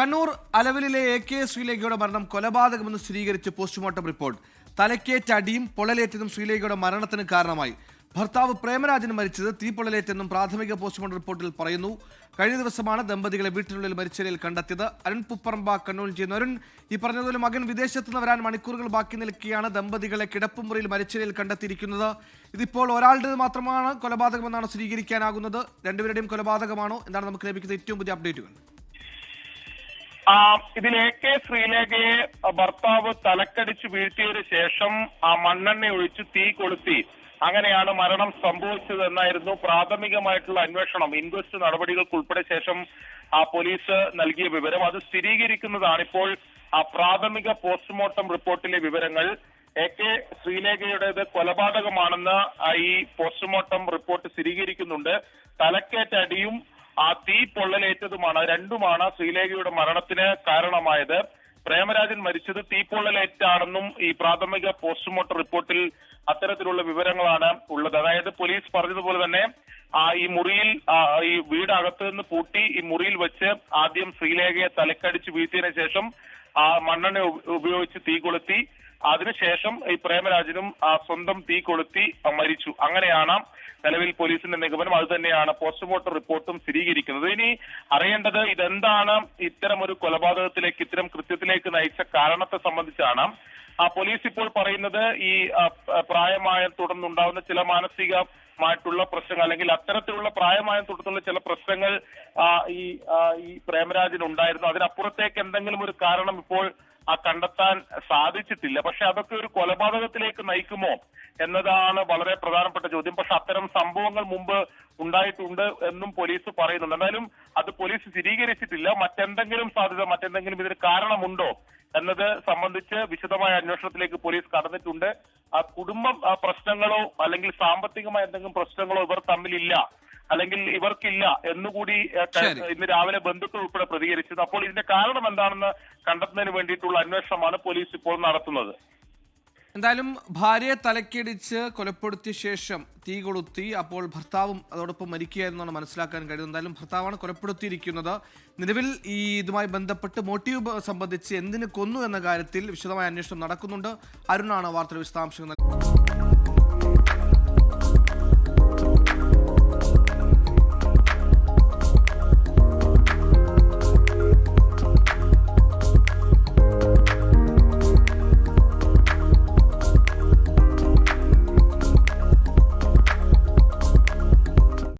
കണ്ണൂർ അലവിലെ A K ശ്രീലേഖയുടെ മരണം കൊലപാതകമെന്ന് സ്ഥിരീകരിച്ച് പോസ്റ്റ്മോർട്ടം റിപ്പോർട്ട്. തലക്കേറ്റ അടിയും പൊള്ളലേറ്റതും ശ്രീലേഖയുടെ മരണത്തിന് കാരണമായി. ഭർത്താവ് പ്രേമരാജൻ മരിച്ചത് തീപ്പൊള്ളലേറ്റെന്നും പ്രാഥമിക പോസ്റ്റ്മോർട്ടം റിപ്പോർട്ടിൽ പറയുന്നു. കഴിഞ്ഞ ദിവസമാണ് ദമ്പതികളെ വീട്ടിനുള്ളിൽ മരിച്ച നിലയിൽ കണ്ടെത്തിയത്. അരുൺ പുപ്പറമ്പ കണ്ണൂരിൽ ചെയ്യുന്ന അരുൺ ഈ പറഞ്ഞതുപോലെ മകൻ വിദേശത്ത് നിന്ന് വരാൻ മണിക്കൂറുകൾ ബാക്കി നിൽക്കുകയാണ്. ദമ്പതികളെ കിടപ്പുമുറിയിൽ മരിച്ച നിലയിൽ കണ്ടെത്തിയിരിക്കുന്നത്. ഇതിപ്പോൾ ഒരാളുടെ മാത്രമാണ് കൊലപാതകമെന്നാണ് സ്ഥിരീകരിക്കാനാകുന്നത്. രണ്ടുപേരുടെയും കൊലപാതകമാണോ? എന്നാണ് നമുക്ക് ലഭിക്കുന്ന ഏറ്റവും പുതിയ അപ്ഡേറ്റുകൾ. ഇതിൽ എ കെ ശ്രീലേഖയെ ഭർത്താവ് തലക്കടിച്ച് വീഴ്ത്തിയതിനു ശേഷം ആ മണ്ണെണ്ണ ഒഴിച്ച് തീ കൊളുത്തി അങ്ങനെയാണ് മരണം സംഭവിച്ചത് എന്നായിരുന്നു പ്രാഥമികമായിട്ടുള്ള അന്വേഷണം. ഇൻക്വസ്റ്റ് നടപടികൾക്ക് ഉൾപ്പെടെ ശേഷം ആ പോലീസ് നൽകിയ വിവരം. അത് സ്ഥിരീകരിക്കുന്നതാണ് ഇപ്പോൾ ആ പ്രാഥമിക പോസ്റ്റ്മോർട്ടം റിപ്പോർട്ടിലെ വിവരങ്ങൾ. എ കെ ശ്രീലേഖയുടേത് കൊലപാതകമാണെന്ന് ഈ പോസ്റ്റ്മോർട്ടം റിപ്പോർട്ട് സ്ഥിരീകരിക്കുന്നുണ്ട്. തലക്കേറ്റ അടിയും ആ തീ പൊള്ളലേറ്റതുമാണ്. രണ്ടുമാണ് ശ്രീലേഖയുടെ മരണത്തിന് കാരണമായത്. പ്രേമരാജൻ മരിച്ചത് തീപ്പൊള്ളലേറ്റാണെന്നും ഈ പ്രാഥമിക പോസ്റ്റ്മോർട്ടം റിപ്പോർട്ടിൽ അത്തരത്തിലുള്ള വിവരങ്ങളാണ് ഉള്ളത്. അതായത് പോലീസ് പറഞ്ഞതുപോലെ തന്നെ ആ ഈ മുറിയിൽ ഈ വീടകത്ത് നിന്ന് പൂട്ടി ഈ മുറിയിൽ വെച്ച് ആദ്യം ശ്രീലേഖയെ തലക്കടിച്ച് വീഴ്ത്തിയതിനു ശേഷം ആ മണ്ണെണ്ണ ഉപയോഗിച്ച് തീ കൊളുത്തി അതിനുശേഷം ഈ പ്രേമരാജനും സ്വന്തം തീ കൊളുത്തി മരിച്ചു. അങ്ങനെയാണ് നിലവിൽ പോലീസിന്റെ നിഗമനം. അത് തന്നെയാണ് പോസ്റ്റ്മോർട്ടം റിപ്പോർട്ടും സ്ഥിരീകരിക്കുന്നത്. ഇനി അറിയേണ്ടത് ഇതെന്താണ്? ഇത്തരം ഒരു കൊലപാതകത്തിലേക്ക് ഇത്തരം കൃത്യത്തിലേക്ക് നയിച്ച കാരണത്തെ സംബന്ധിച്ചാണ്. ആ പോലീസ് ഇപ്പോൾ പറയുന്നത് ഈ പ്രായമായ തുടർന്നുണ്ടാവുന്ന ചില മാനസിക മായിട്ടുള്ള പ്രശ്നങ്ങൾ അല്ലെങ്കിൽ അത്തരത്തിലുള്ള പ്രായമായ തുടർന്നുള്ള ചില പ്രശ്നങ്ങൾ ഈ ആ, ഈ പ്രേമരാജന് ഉണ്ടായിരുന്നു അതിനപ്പുറത്തേക്ക് എന്തെങ്കിലും ഒരു കാരണം ഇപ്പോൾ കണ്ടെത്താൻ സാധിച്ചിട്ടില്ല. പക്ഷെ അതൊക്കെ ഒരു കൊലപാതകത്തിലേക്ക് നയിക്കുമോ എന്നതാണ് വളരെ പ്രധാനപ്പെട്ട ചോദ്യം. പക്ഷെ അത്തരം സംഭവങ്ങൾ മുമ്പ് ഉണ്ടായിട്ടുണ്ട് എന്നും പോലീസ് പറയുന്നുണ്ട്. എന്നാലും അത് പോലീസ് സ്ഥിരീകരിച്ചിട്ടില്ല. മറ്റെന്തെങ്കിലും സാധ്യത മറ്റെന്തെങ്കിലും ഇതിന് കാരണമുണ്ടോ എന്നത് സംബന്ധിച്ച് വിശദമായ അന്വേഷണത്തിലേക്ക് പോലീസ് കടന്നിട്ടുണ്ട്. ആ കുടുംബ പ്രശ്നങ്ങളോ അല്ലെങ്കിൽ സാമ്പത്തികമായ എന്തെങ്കിലും പ്രശ്നങ്ങളോ ഇവർ തമ്മിലില്ല. അല്ലെങ്കിൽ ഇവർക്കില്ല എന്നുകൂടി ഇന്ന് രാവിലെ ബന്ധുക്കൾ ഉൾപ്പെടെ പ്രതികരിച്ചത്. അപ്പോൾ ഇതിന്റെ കാരണം എന്താണെന്ന് കണ്ടെത്തുന്നതിന് വേണ്ടിയിട്ടുള്ള അന്വേഷണമാണ് പോലീസ് ഇപ്പോൾ നടത്തുന്നത്. എന്തായാലും ഭാര്യയെ തലക്കിടിച്ച് കൊലപ്പെടുത്തിയ ശേഷം തീ കൊളുത്തി അപ്പോൾ ഭർത്താവും അതോടൊപ്പം മരിക്കുകയായിരുന്നാണ് മനസ്സിലാക്കാൻ കഴിയുന്നത് എന്തായാലും ഭർത്താവാണ് കൊലപ്പെടുത്തിയിരിക്കുന്നത്. നിലവിൽ ഈ ഇതുമായി ബന്ധപ്പെട്ട് മോട്ടീവ് സംബന്ധിച്ച് എന്തിന് കൊന്നു എന്ന കാര്യത്തിൽ വിശദമായ അന്വേഷണം നടക്കുന്നുണ്ട്. അരുണാണ് വാർത്തയുടെ വിശദാംശങ്ങൾ നൽകുന്നത്.